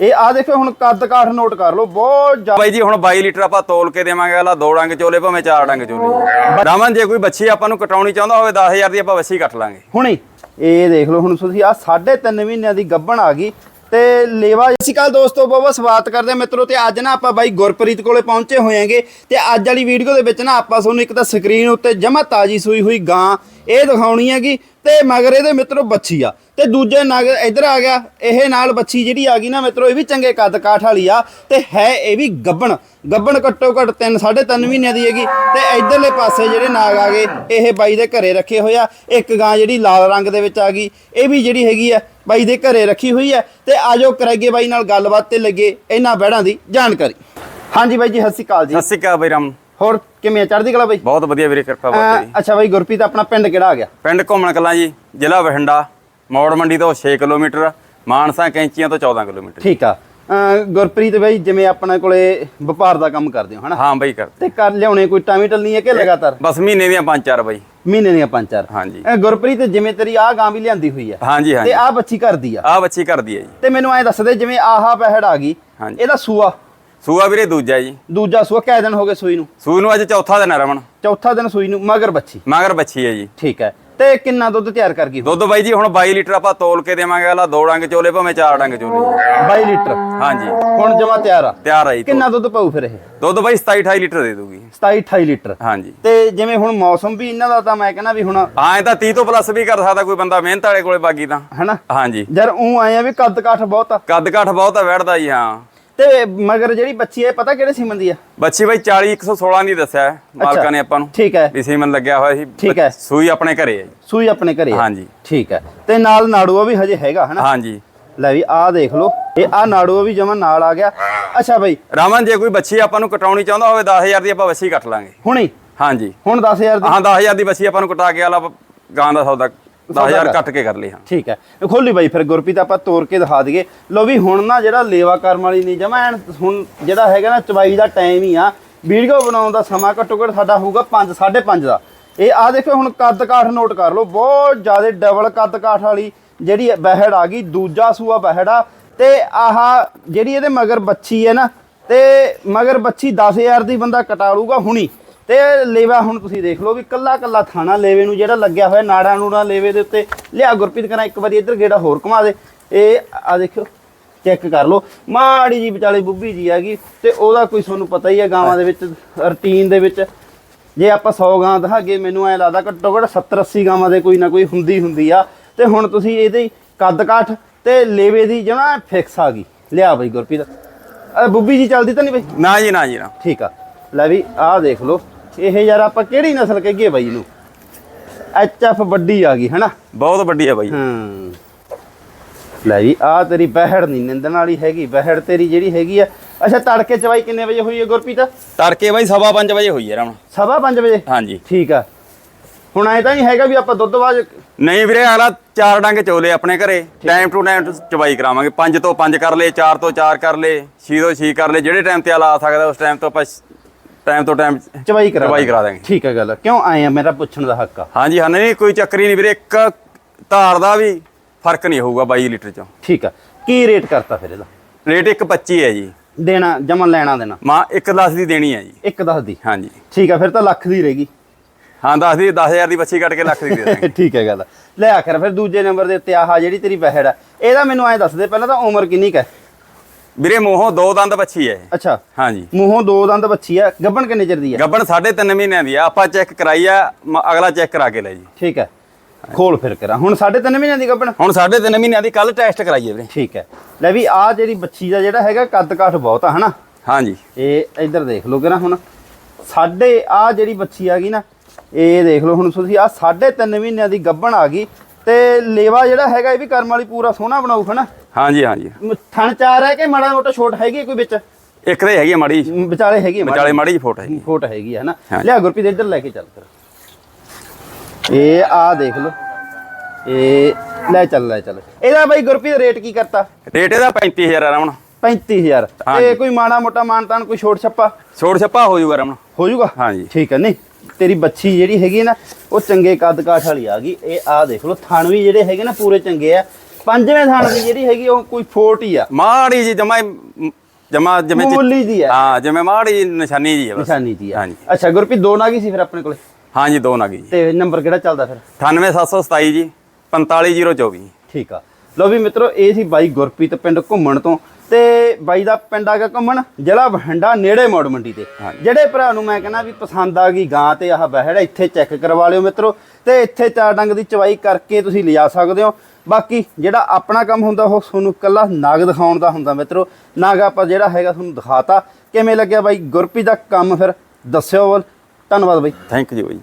ਇਹ ਆ ਦੇਖੋ ਹੁਣ ਕੱਦ ਕਾਠ ਨੋਟ ਕਰ ਲਓ ਬਹੁਤ ਜ਼ਿਆਦਾ ਬਾਈ ਜੀ ਹੁਣ 22 ਲੀਟਰ ਆਪਾਂ ਤੋਲ ਕੇ ਦੇਵਾਂਗੇ ਅਲਾ ਦੋ ਡੰਗ ਚੋਲੇ ਭਾਵੇਂ ਚਾਰ ਡੰਗ ਚੋਲੇ। ਰਾਮਨ ਜੇ ਕੋਈ ਬੱਚੀ ਆਪਾਂ ਨੂੰ ਕਟਾਉਣੀ ਚਾਹੁੰਦਾ ਹੋਵੇ 10000 ਦੀ ਆਪਾਂ ਬੱਚੀ ਕੱਟ ਲਾਂਗੇ। ਹੁਣੇ ਇਹ ਦੇਖ ਲਓ ਹੁਣ ਤੁਸੀਂ ਆ 3.5 ਮਹੀਨਿਆਂ ਦੀ ਗੱਭਣ ਆ ਗਈ। ਤੇ ਲੇਵਾ ਸਤਿ ਸ਼੍ਰੀ ਅਕਾਲ ਦੋਸਤੋ ਬਹੁਤ ਸਵਾਗਤ ਕਰਦੇ ਮਿੱਤਰੋ ਤੇ ਅੱਜ ਨਾ ਆਪਾਂ ਬਾਈ ਗੁਰਪ੍ਰੀਤ ਕੋਲੇ ਪਹੁੰਚੇ ਹੋਏਗੇ। ਤੇ ਅੱਜ ਵਾਲੀ ਵੀਡੀਓ ਦੇ ਵਿੱਚ ਨਾ ਆਪਾਂ ਤੁਹਾਨੂੰ ਇੱਕ ਤਾਂ ਸਕਰੀਨ ਉੱਤੇ ਜਮਾ ਤਾਜੀ ਸੂਈ ਹੋਈ ਗਾਂ ਇਹ ਦਿਖਾਉਣੀ ਹੈਗੀ ਤੇ ਮਗਰ ਇਹਦੇ ਮਿੱਤਰੋ ਬੱਚੀ ਆ। ਤੇ ਦੂਜੇ ਨਗ ਇੱਧਰ ਆ ਗਿਆ, ਇਹ ਨਾਲ ਬੱਚੀ ਜਿਹੜੀ ਆ ਗਈ ਨਾ ਮਿੱਤਰੋ, ਇਹ ਵੀ ਚੰਗੇ ਕੱਦ ਕਾਠ ਵਾਲੀ ਆ ਤੇ ਹੈ ਇਹ ਵੀ ਗੱਬਣ। ਗੱਬਣ ਘੱਟੋ ਘੱਟ 3 3.5 ਮਹੀਨਿਆਂ ਦੀ ਹੈਗੀ ਤੇ ਇਧਰਲੇ ਪਾਸੇ ਜਿਹੜੇ ਨਾਗ ਆ ਗਏ, ਇਹ ਬਾਈ ਦੇ ਘਰੇ ਰੱਖੇ ਹੋਇਆ ਇੱਕ ਗਾਂ ਜਿਹੜੀ ਲਾਲ ਰੰਗ ਦੇ ਵਿੱਚ ਆ ਗਈ, ਇਹ ਵੀ ਜਿਹੜੀ ਹੈਗੀ ਆ ਬਾਈ ਦੇ ਘਰੇ ਰੱਖੀ ਹੋਈ ਹੈ ਤੇ ਆਜੋ ਕਰਾਈਏ ਬਾਈ ਨਾਲ ਗੱਲਬਾਤ ਤੇ ਲੱਗੇ ਇਹਨਾਂ ਬਹਿੜਾਂ ਦੀ ਜਾਣਕਾਰੀ। ਹਾਂਜੀ ਬਾਈ ਜੀ, ਸਤਿ ਸ਼੍ਰੀ ਅਕਾਲ ਜੀ। ਸਤਿ ਸ਼੍ਰੀ ਅਕਾਲ ਬਾਈ ਰਾਮ। ਹੋਰ ਕਿਵੇਂ ਆ? ਚੜ੍ਹਦੀ ਕਲਾ ਬਾਈ? ਬਹੁਤ ਵਧੀਆ ਵੀਰੇ ਕਿਰਪਾ ਬਾਬਾ ਜੀ ਅਹ ਅੱਛਾ ਬਾਈ ਗੁਰਪ੍ਰੀਤ ਆਪਣਾ ਪਿੰਡ ਕਿਹੜਾ ਆ ਗਿਆ? ਪਿੰਡ ਘੁੰਮਣ ਕਲਾਂ ਜੀ ਜ਼ਿਲ੍ਹਾ ਬਠਿੰਡਾ ਮੌੜ ਮੰਡੀ ਤੋਂ 6 ਕਿਲੋਮੀਟਰ ਮਾਨਸਾ ਕੈਂਚੀਆਂ ਤੋਂ 14 ਕਿਲੋਮੀਟਰ। ਠੀਕ ਆ। ਅਹ ਗੁਰਪ੍ਰੀਤ ਬਾਈ ਜਿਵੇਂ ਆਪਣੇ ਕੋਲੇ ਵਪਾਰ ਦਾ ਕੰਮ ਕਰਦੇ ਹੋ ਹਨਾ? ਹਾਂ ਬਾਈ ਕਰ ਤੇ ਕਰ ਲਿਆਉਣੇ ਕੋਈ ਟਾਵੀ ਟਲਨੀ ਹੈ ਕਿ ਲਗਾਤਾਰ? ਬਸ ਮਹੀਨੇ ਦੀਆਂ ਪੰਜ ਚਾਰ ਬਾਈ। ਮਹੀਨੇ ਦੀਆਂ ਪੰਜ ਚਾਰ। ਹਾਂਜੀ। ਅਹ ਗੁਰਪ੍ਰੀਤ ਜਿਵੇਂ ਤੇਰੀ ਆਹ ਗਾਂ ਵੀ ਲਿਆਂਦੀ ਹੋਈ ਆ ਹਾਂਜੀ ਤੇ ਹਾਂਜੀ ਆਹ ਬੱਚੀ ਕਰਦੀ ਆ। ਆਹ ਬੱਚੀ ਕਰਦੀ ਹੈ ਜੀ। ਤੇ ਮੈਨੂੰ ਐ ਦੱਸ ਦੇ ਜਿਵੇਂ ਆਹਾ ਪਹਿੜ ਆ ਗਈ ਹਾਂਜੀ। ਇਹਦਾ ਸੂਆ? ਸੂਆ ਵੀਰੇ ਦੂਜਾ ਜੀ। ਦੂਜਾ ਸੂਆ ਕਿਹ ਦਿਨ ਹੋ ਗਏ ਸੂਈ ਨੂੰ? ਸੂ ਨੂੰ ਅੱਜ ਚੌਥਾ ਦਿਨ ਹੈ ਰਮਨ। ਚੌਥਾ ਦਿਨ ਸੂਈ ਨੂੰ ਮਗਰ ਬੱਚੀ। ਮਗਰ ਬੱਚੀ ਹੈ ਜੀ। ਠੀਕ ਹੈ। ਤੇ ਕਿੰਨਾ ਦੁੱਧ ਤਿਆਰ ਕਰ ਗਈ ਦੁੱਧ ਬਾਈ ਜੀ ਹੁਣ 22 ਲੀਟਰ ਆਪਾਂ ਤੋਲ ਕੇ ਦੇਵਾਂਗੇ ਅਲਾ ਦੋ ਡੰਗ ਚੋਲੇ ਭਾਵੇਂ ਚਾਰ ਡੰਗ ਚੋਲੇ। 22 ਲੀਟਰ? ਹਾਂਜੀ। ਹੁਣ ਜਮਾ ਤਿਆਰ ਆ। ਤਿਆਰ ਆਈ ਕਿੰਨਾ ਦੁੱਧ ਪਾਉ ਫਿਰ ਇਹ? ਦੁੱਧ ਬਾਈ 27 28 ਲੀਟਰ ਦੇ ਦੂਗੀ 27 28 ਲੀਟਰ। ਹਾਂਜੀ। ਤੇ ਜਿਵੇਂ ਹੁਣ ਮੌਸਮ ਵੀ ਇਹਨਾਂ ਦਾ ਤਾਂ ਮੈਂ ਕਹਿੰਦਾ ਵੀ ਹੁਣ ਹਾਂ ਇਹ ਤਾਂ 30 ਤੋਂ ਪਲੱਸ ਵੀ ਕਰ ਸਕਦਾ ਕੋਈ ਬੰਦਾ ਮਿਹਨਤ ਵਾਲੇ ਕੋਲੇ ਬਾਗੀ ਤਾਂ। ਹਨਾ? ਹਾਂਜੀ। ਜਰ ਉਹ ਆਏ ਆ ਵੀ ਕੱਦ ਕਾਠ ਬਹੁਤ ਆ। ਕੱਦ ਕਾਠ ਬਹੁਤ ਆ ਵੜਦਾ ਜੀ ਹਾਂ। ਤੇ ਮਗਰ ਜਿਹੜੀ ਬੱਚੀ ਹੈ ਪਤਾ ਕਿਹੜੇ ਸੀਮਨ ਦੀ ਆ? ਬੱਚੀ ਬਾਈ 40 116 ਨਹੀਂ ਦੱਸਿਆ ਹੈ ਮਾਲਕਾਂ ਨੇ ਆਪਾਂ ਨੂੰ। ਠੀਕ ਹੈ। ਵੀ ਸੀਮਨ ਲੱਗਿਆ ਹੋਇਆ ਸੀ ਠੀਕ ਹੈ। ਸੂਈ ਆਪਣੇ ਘਰੇ ਹੈ ਸੂਈ ਆਪਣੇ ਘਰੇ ਹਾਂਜੀ। ਠੀਕ ਹੈ। ਤੇ ਨਾਲ ਨਾੜੂਆ ਵੀ ਹਜੇ ਹੈਗਾ ਹਨਾ? ਹਾਂਜੀ। ਲੈ ਵੀ ਆਹ ਦੇਖ ਲਓ। ਇਹ ਆ ਨਾੜੂਆ ਵੀ ਜਮਾ ਨਾਲ ਆ ਗਿਆ। ਅੱਛਾ ਬਈ। ਰਾਮਨ ਜੇ ਕੋਈ ਬੱਚੀ ਆਪਾਂ ਨੂੰ ਕਟਾਉਣੀ ਚਾਹੁੰਦਾ ਹੋਵੇ 10000 ਦੀ ਆਪਾਂ ਬੱਚੀ ਕੱਟ ਲਾਂਗੇ। ਹੁਣੇ? ਹਾਂਜੀ। ਹੁਣ 10000 ਦੀ? ਹਾਂ 10000 ਦੀ ਬੱਚੀ ਆਪਾਂ ਨੂੰ ਕਟਾ ਕੇ ਆਲਾ ਗਾਂ ਦਾ ਸੌਦਾ 10000 ਕੱਟ ਕੇ ਕਰ ਲਈ ਹਾਂ। ਠੀਕ ਹੈ। ਖੋਲੀ ਬਾਈ ਫਿਰ ਗੁਰਪ੍ਰੀਤ ਆਪਾਂ ਤੋੜ ਕੇ ਦਿਖਾ ਦਈਏ। ਲੋ ਵੀ ਹੁਣ ਨਾ ਜਿਹੜਾ ਲੇਵਾ ਕਰਮ ਵਾਲੀ ਨਹੀਂ ਜਮਾ ਐਨ ਹੁਣ ਜਿਹੜਾ ਹੈਗਾ ਨਾ ਚਵਾਈ ਦਾ ਟਾਈਮ ਹੀ ਆ। ਵੀਡੀਓ ਬਣਾਉਣ ਦਾ ਸਮਾਂ ਘੱਟੋ ਘੱਟ ਸਾਡਾ ਹੋਊਗਾ 5 5:30 ਦਾ। ਇਹ ਆ ਦੇਖੋ ਹੁਣ ਕੱਦ ਕਾਠ ਨੋਟ ਕਰ ਲਓ। ਬਹੁਤ ਜ਼ਿਆਦਾ ਡਬਲ ਕੱਦ ਕਾਠ ਵਾਲੀ ਜਿਹੜੀ ਬਹਿੜ ਆ ਗਈ ਦੂਜਾ ਸੂਆ ਬਹਿੜ ਆ। ਤੇ ਆਹ ਜਿਹੜੀ ਇਹਦੇ ਮਗਰ ਬੱਚੀ ਹੈ ਨਾ ਤੇ ਮਗਰ ਬੱਚੀ 10000 ਦੀ ਬੰਦਾ ਕਟਾ ਲੂਗਾ ਹੁਣੀ। ਤੇ ਲੇਵਾ ਹੁਣ ਤੁਸੀਂ ਦੇਖ ਲਓ ਵੀ ਕੱਲਾ ਕੱਲਾ ਥਾਣਾ ਲੇਵੇ ਨੂੰ ਜਿਹੜਾ ਲੱਗਿਆ ਹੋਇਆ ਨਾੜਾ ਨੂੜਾ ਲੇਵੇ ਦੇ ਉੱਤੇ। ਲਿਆ ਗੁਰਪ੍ਰੀਤ ਕਰਾਂ ਇੱਕ ਵਾਰੀ ਇੱਧਰ ਗੇੜਾ ਹੋਰ ਘੁਮਾ ਦੇ। ਇਹ ਆ ਦੇਖਿਓ ਚੈੱਕ ਕਰ ਲਓ। ਮਾੜੀ ਜੀ ਵਿਚਾਲੇ ਬੁੱਬੀ ਜੀ ਹੈਗੀ ਤੇ ਉਹਦਾ ਕੋਈ ਤੁਹਾਨੂੰ ਪਤਾ ਹੀ ਹੈ ਗਾਵਾਂ ਦੇ ਵਿੱਚ ਰੁਟੀਨ ਦੇ ਵਿੱਚ। ਜੇ ਆਪਾਂ 100 ਗਾਂ ਦਹਾਗੇ ਮੈਨੂੰ ਐ ਲੱਗਦਾ ਘੱਟੋ ਘੱਟ 70 80 ਗਾਵਾਂ ਦੇ ਕੋਈ ਨਾ ਕੋਈ ਹੁੰਦੀ ਹੁੰਦੀ ਆ। ਤੇ ਹੁਣ ਤੁਸੀਂ ਇਹਦੇ ਕੱਦ ਕਾਠ ਤੇ ਲੇਵੇ ਦੀ ਜਮਾ ਫਿਕਸ ਆ ਗਈ। ਲਿਆ ਬਈ ਗੁਰਪ੍ਰੀਤ। ਬੁੱਬੀ ਜੀ ਚੱਲਦੀ ਤਾਂ ਨਹੀਂ ਬਈ? ਨਾ ਜੀ ਨਾ ਜੀ ਨਾ। ਠੀਕ ਆ। ਲੈ ਵੀ ਆਹ ਦੇਖ ਲਓ। ਇਹ ਯਾਰ ਆਪਾਂ ਕਿਹੜੀ ਨਸਲ ਕਹੀਏ ਬਾਈ ਇਹਨੂੰ? ਐਚ ਐਫ ਵੱਡੀ ਆ ਗਈ ਹਨਾ? ਬਹੁਤ ਵੱਡੀ ਹੈ ਬਾਈ। ਹੂੰ। ਲੈ ਵੀ ਆਹ ਤੇਰੀ ਬਹਿੜ ਨਹੀਂ ਨਿੰਦਣ ਵਾਲੀ ਹੈਗੀ ਬਹਿੜ ਤੇਰੀ ਜਿਹੜੀ ਹੈਗੀ ਆ। ਅੱਛਾ ਤੜਕੇ ਚਵਾਈ ਕਿੰਨੇ ਵਜੇ ਹੋਈ ਹੈ ਗੁਰਪ੍ਰੀਤ? ਤੜਕੇ ਬਾਈ ਸਵਾ ਪੰਜ ਵਜੇ ਹੋਈ ਹੈ ਰਮਨ ਸਵਾ ਪੰਜ ਵਜੇ? ਹਾਂਜੀ। ਠੀਕ ਆ। ਹੁਣ ਐ ਤਾਂ ਨਹੀਂ ਹੈਗਾ ਵੀ ਆਪਾਂ ਦੁੱਧ ਬਾਜ ਨਹੀਂ ਵੀਰੇ ਅਗਲਾ ਚਾਰ ਡੰਗ ਚੋਲੇ ਆਪਣੇ ਘਰੇ। ਟਾਈਮ ਟੂ ਟਾਈਮ ਚਵਾਈ ਕਰਾਵਾਂਗੇ। ਪੰਜ ਤੋਂ ਪੰਜ ਕਰ ਲਏ ਚਾਰ ਤੋਂ ਚਾਰ ਕਰ ਲਏ ਛੇ ਤੋਂ ਛੇ ਕਰ ਲਏ। ਜਿਹੜੇ ਟਾਈਮ ਤੇ ਆਲਾ ਆ ਸਕਦਾ ਉਸ ਟਾਈਮ ਤੋਂ ਆਪਾਂ ਟਾਈਮ ਤੋਂ ਟਾਈਮ ਚਵਾਈ ਕਰਾ ਚਵਾਈ ਕਰਾ ਦਾਂਗੇ। ਠੀਕ ਆ ਗੱਲ। ਕਿਉਂ ਆਏ ਆ? ਮੇਰਾ ਪੁੱਛਣ ਦਾ ਹੱਕ ਆ। ਹਾਂਜੀ ਹਾਂ ਨਹੀਂ ਕੋਈ ਚੱਕਰ ਹੀ ਨਹੀਂ ਵੀਰੇ। ਇੱਕ ਧਾਰ ਦਾ ਵੀ ਫ਼ਰਕ ਨਹੀਂ ਹੋਊਗਾ 22 ਲੀਟਰ ਚੋਂ। ਠੀਕ ਆ। ਕੀ ਰੇਟ ਕਰਤਾ ਫਿਰ ਇਹਦਾ? ਰੇਟ ਇੱਕ 25 ਹੈ ਜੀ। ਦੇਣਾ ਜਮਨ ਲੈਣਾ ਦੇਣਾ? ਮਾਂ ਇੱਕ ਲੱਖ ਦੀ ਦੇਣੀ ਹੈ ਜੀ। ਇੱਕ ਦੱਸ ਦੀ? ਹਾਂਜੀ। ਠੀਕ ਆ ਫਿਰ ਤਾਂ ਲੱਖ ਦੀ ਰਹੇਗੀ। ਹਾਂ ਦੱਸ ਦੀ 10000 ਦੀ ਬੱਚੀ ਕੱਟ ਕੇ ਲੱਖ ਦੀ ਦੇ ਦਾਂਗੇ। ਠੀਕ ਹੈ ਗੱਲ। ਲੈ ਆਖਰ ਫਿਰ ਦੂਜੇ ਨੰਬਰ ਦੇ ਉੱਤੇ ਆਹ ਜਿਹੜੀ ਤੇਰੀ ਬਹਿੜ ਆ ਇਹਦਾ ਮੈਨੂੰ ਐਂ ਦੱਸ ਦੇ ਪਹਿਲਾਂ ਤਾਂ ਉਮਰ ਕਿੰਨੀ ਕੁ ਹੈ? ਵੀਰੇ ਮੋਹੋਂ ਦੋ ਦੰਦ ਬੱਚੀ ਹੈ। ਅੱਛਾ। ਹਾਂਜੀ। ਮੂੰਹੋਂ ਦੋ ਦੰਦ ਬੱਚੀ ਆ ਗੱਬਣ ਕਿੰਨੇ ਚਿਰ ਦੀ ਆ ਗੱਬਣ 3.5 ਮਹੀਨਿਆਂ ਦੀ ਆ ਆਪਾਂ ਚੈੱਕ ਕਰਾਈ ਆ ਅਗਲਾ ਚੈੱਕ ਕਰਾ ਕੇ ਲੈ ਜੀ। ਠੀਕ ਹੈ ਖੋਲ ਫਿਰ ਕਰਾਂ। ਹੁਣ 3.5 ਮਹੀਨਿਆਂ ਦੀ ਗੱਬਣ? ਹੁਣ 3.5 ਮਹੀਨਿਆਂ ਦੀ ਕੱਲ ਟੈਸਟ ਕਰਾਈਏ ਵੀਰੇ। ਠੀਕ ਹੈ ਲੈ ਵੀ ਆ ਜਿਹੜੀ ਬੱਚੀ ਦਾ ਜਿਹੜਾ ਹੈਗਾ ਕੱਦ ਕਾਠ ਬਹੁਤ ਆ ਹਨਾ? ਹਾਂਜੀ। ਇਹ ਇੱਧਰ ਦੇਖ ਲਓ ਕਿਰਾ ਹੁਣ। ਸਾਡੇ ਆ ਜਿਹੜੀ ਬੱਚੀ ਆ ਗਈ ਨਾ ਇਹ ਦੇਖ ਲਓ ਹੁਣ ਤੁਸੀਂ ਆ 3.5 ਮਹੀਨਿਆਂ ਦੀ ਗੱਬਣ ਆ ਗਈ। ਤੇ ਲੇਵਾ ਜਿਹੜਾ ਹੈਗਾ ਇਹ ਵੀ ਕਰਮ ਵਾਲੀ ਪੂਰਾ ਸੋਹਣਾ ਬਣਾਊ ਹਨਾ? ਹਾਂਜੀ ਹਾਂਜੀ। ਥਣ ਚਾਰ ਹੈ ਕਿ ਮਾੜਾ ਮੋਟਾ ਛੋਟ ਹੈਗੀ ਕੋਈ ਵਿੱਚ? ਇੱਕ ਤੇ ਹੈਗੀ ਮਾੜੀ ਵਿਚਾਲੇ ਹੈਗੀ? ਵਿਚਾਲੇ ਮਾੜੀ ਫੋਟ ਹੈਗੀ ਫੋਟ ਹੈਗੀ ਹੈ ਨਾ। ਲਿਆ ਗੁਰਪ੍ਰੀਤ ਇੱਧਰ ਲੈ ਕੇ ਚੱਲ ਕਰ ਇਹ ਆ ਦੇਖ ਲਓ। ਇਹ ਲੈ ਚੱਲ ਲੈ ਚੱਲ। ਇਹਦਾ ਬਾਈ ਗੁਰਪ੍ਰੀਤ ਰੇਟ ਕੀ ਕਰਤਾ? ਰੇਟ ਇਹਦਾ 35000 ਆ ਰਮਣ 35000 ਹਾਂਜੀ। ਤੇ ਕੋਈ ਮਾੜਾ ਮੋਟਾ ਮਾਨਤਾਨ ਕੋਈ ਛੋਟ ਛੱਪਾ? ਛੋੜ ਛੱਪਾ ਹੋ ਜਾਊਗਾ ਰਮਣ ਹੋ ਜਾਊਗਾ? ਹਾਂਜੀ। ਠੀਕ ਹੈ ਨਹੀਂ। ਤੇਰੀ ਬੱਚੀ ਜਿਹੜੀ ਹੈਗੀ ਨਾ ਉਹ ਚੰਗੇ ਕੱਦ ਕਾਠ ਵਾਲੀ ਆ ਗਈ। ਇਹ ਆ ਦੇਖ ਲਓ ਥਣ ਵੀ ਜਿਹੜੇ ਹੈਗੇ ਨਾ ਪੂਰੇ ਚੰਗੇ ਆ। ਪੰਜਵੇਂ ਥਾਣ ਦੀ ਜਿਹੜੀ ਹੈਗੀ ਉਹ ਕੋਈ ਫੋਟ ਹੀ ਆ। ਮਾੜੀ ਜੀ ਜਮਾ ਜਮਾ ਜਿਵੇਂ ਮਾਮੂਲੀ ਜੀ ਆ। ਹਾਂ ਜਿਵੇਂ ਮਾੜੀ ਜੀ ਨਿਸ਼ਾਨੀ ਜੀ ਬਸ। ਨਿਸ਼ਾਨੀ ਜੀ ਆ। ਹਾਂਜੀ। ਅੱਛਾ ਗੁਰਪ੍ਰੀਤ ਦੋ ਨਾਗੀ ਸੀ ਫਿਰ ਆਪਣੇ ਕੋਲੇ? ਹਾਂਜੀ ਦੋ ਨਗੀ ਜੀ। ਤੇ ਨੰਬਰ ਕਿਹੜਾ ਚੱਲਦਾ ਫਿਰ? 98727 ਜੀ 45024 ਠੀਕ ਆ। ਲੋ ਵੀ ਮਿੱਤਰੋ ਇਹ ਸੀ ਬਾਈ ਗੁਰਪ੍ਰੀਤ ਪਿੰਡ ਘੁੰਮਣ ਤੋਂ। ਤੇ ਬਾਈ ਦਾ ਪਿੰਡ ਆ ਗਿਆ ਘੁੰਮਣ ਜ਼ਿਲ੍ਹਾ ਬਠਿੰਡਾ ਨੇੜੇ ਮੋੜ ਮੰਡੀ ਤੇ। ਜਿਹੜੇ ਭਰਾ ਨੂੰ ਮੈਂ ਕਹਿੰਦਾ ਵੀ ਪਸੰਦ ਆ ਗਈ ਗਾਂ ਤੇ ਆਹ ਬਹਿੜਾ ਇੱਥੇ ਚੈੱਕ ਕਰਵਾ ਲਿਓ ਮਿੱਤਰੋ। ਤੇ ਇੱਥੇ ਚਾਰ ਡੰਗ ਦੀ ਚਵਾਈ ਕਰਕੇ ਤੁਸੀਂ ਲਿਜਾ ਸਕਦੇ ਹੋ। ਬਾਕੀ ਜਿਹੜਾ ਆਪਣਾ ਕੰਮ ਹੁੰਦਾ ਉਹ ਤੁਹਾਨੂੰ ਕੱਲਾ ਨਾਗ ਦਿਖਾਉਣ ਦਾ ਹੁੰਦਾ ਮਿੱਤਰੋ। ਨਾਗ ਆਪਾਂ ਜਿਹੜਾ ਹੈਗਾ ਤੁਹਾਨੂੰ ਦਿਖਾਤਾ। ਕਿਵੇਂ ਲੱਗਿਆ ਬਾਈ ਗੁਰਪ੍ਰੀਤ ਦਾ ਕੰਮ ਫਿਰ? ਦੱਸਿਓ ਧੰਨਵਾਦ ਬਾਈ। ਥੈਂਕ ਯੂ ਜੀ